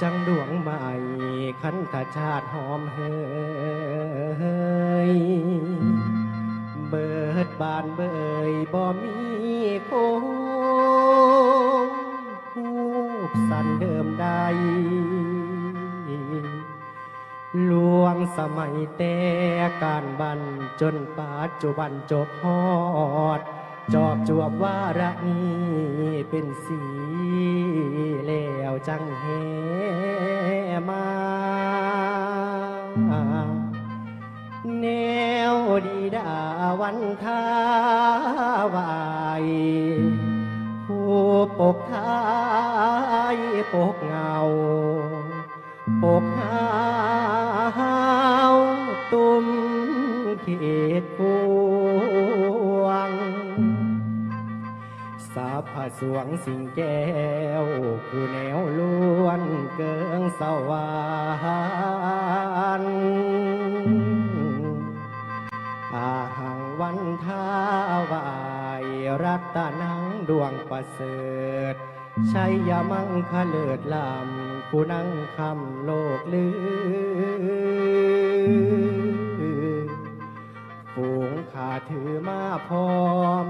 จังดวงใหม่ขันธชาติหอมเฮยเบิดบานเบยบ่มีโคงหูกสันเดิมใดลวงสมัยแต่การบันจนปัจจุบันจบฮอด จอบจวบว่าระนี้เป็นสีแล จังเฮมาแนวดีดาวันทาวายผู้ปกท้ายปกเงา ปกหาวตุ่มเขต สาผาสวงสิงแก้วผู้แนวล้วนเกิงสวรรค์อาหังวันทาวายรัตนังดวงประเสริฐชัยยมังคเลิศลำผู้นั่งคำโลกลือฝูงขาถือมาพร้อม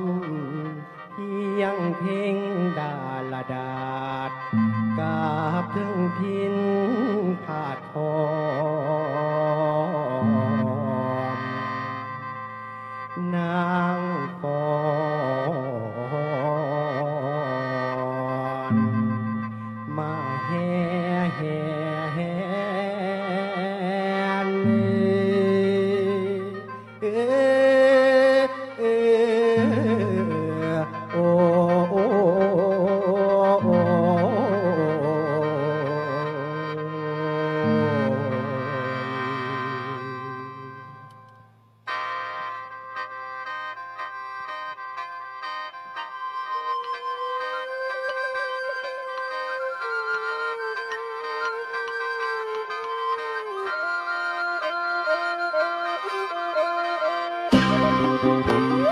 เพียงเพ่งดาลดาดกาบถึงพินผาดทอมนาง Música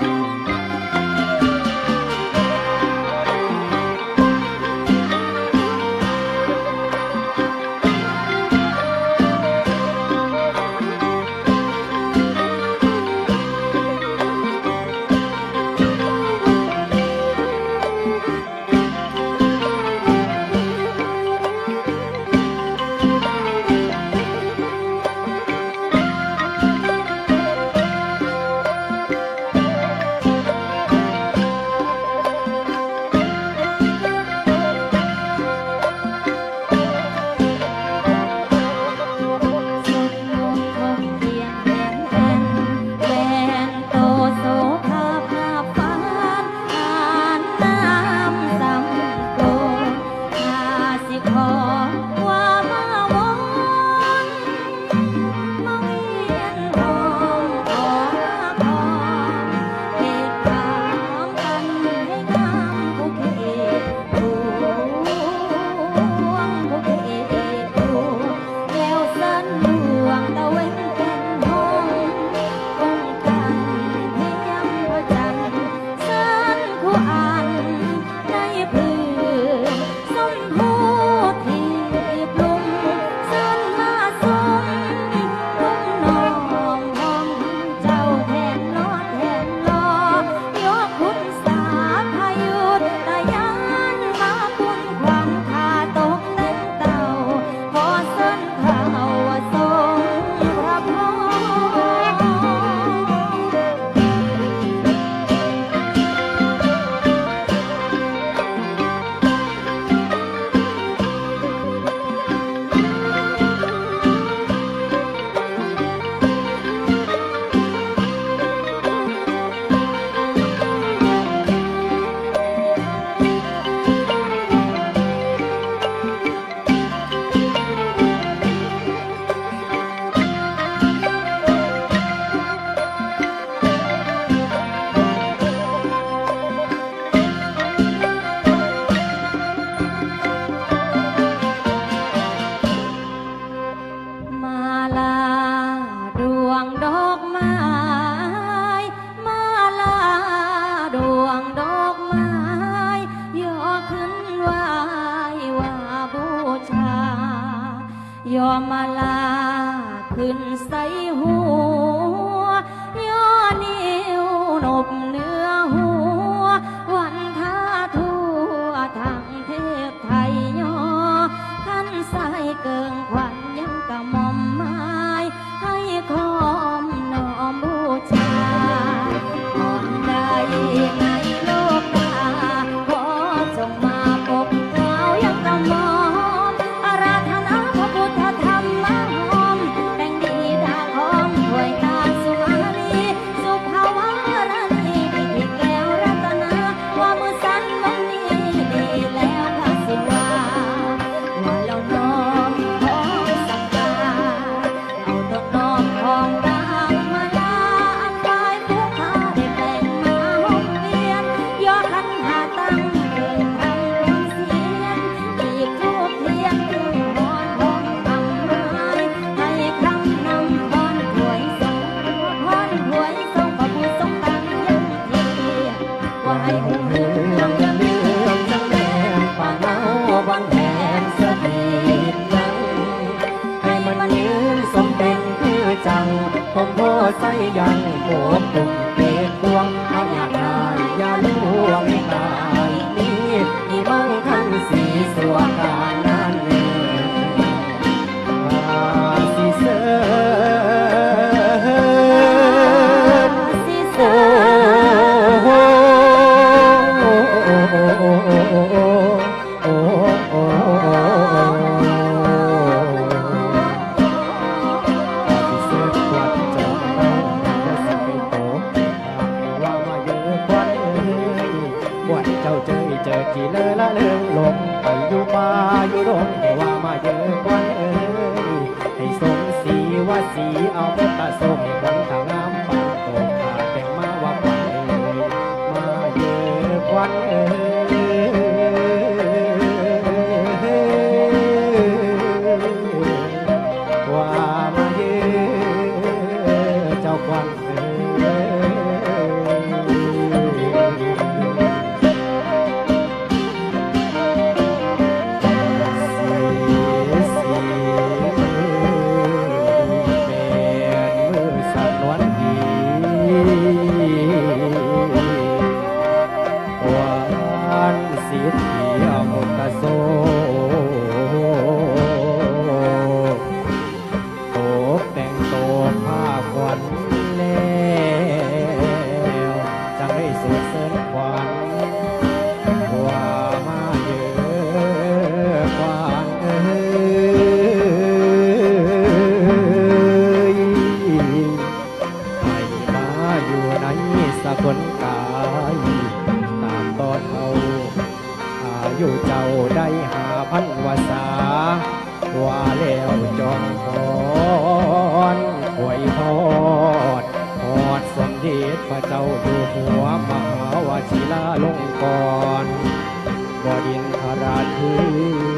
ขึ้นใส่หัว đằng của อยู่เจ้าได้หาพันวาสาว่าแล้วจอมพรหวยทอดทอดสมเด็จพระเจ้าอยู่หัวมหาวชิราลงกรบดินทราชคือ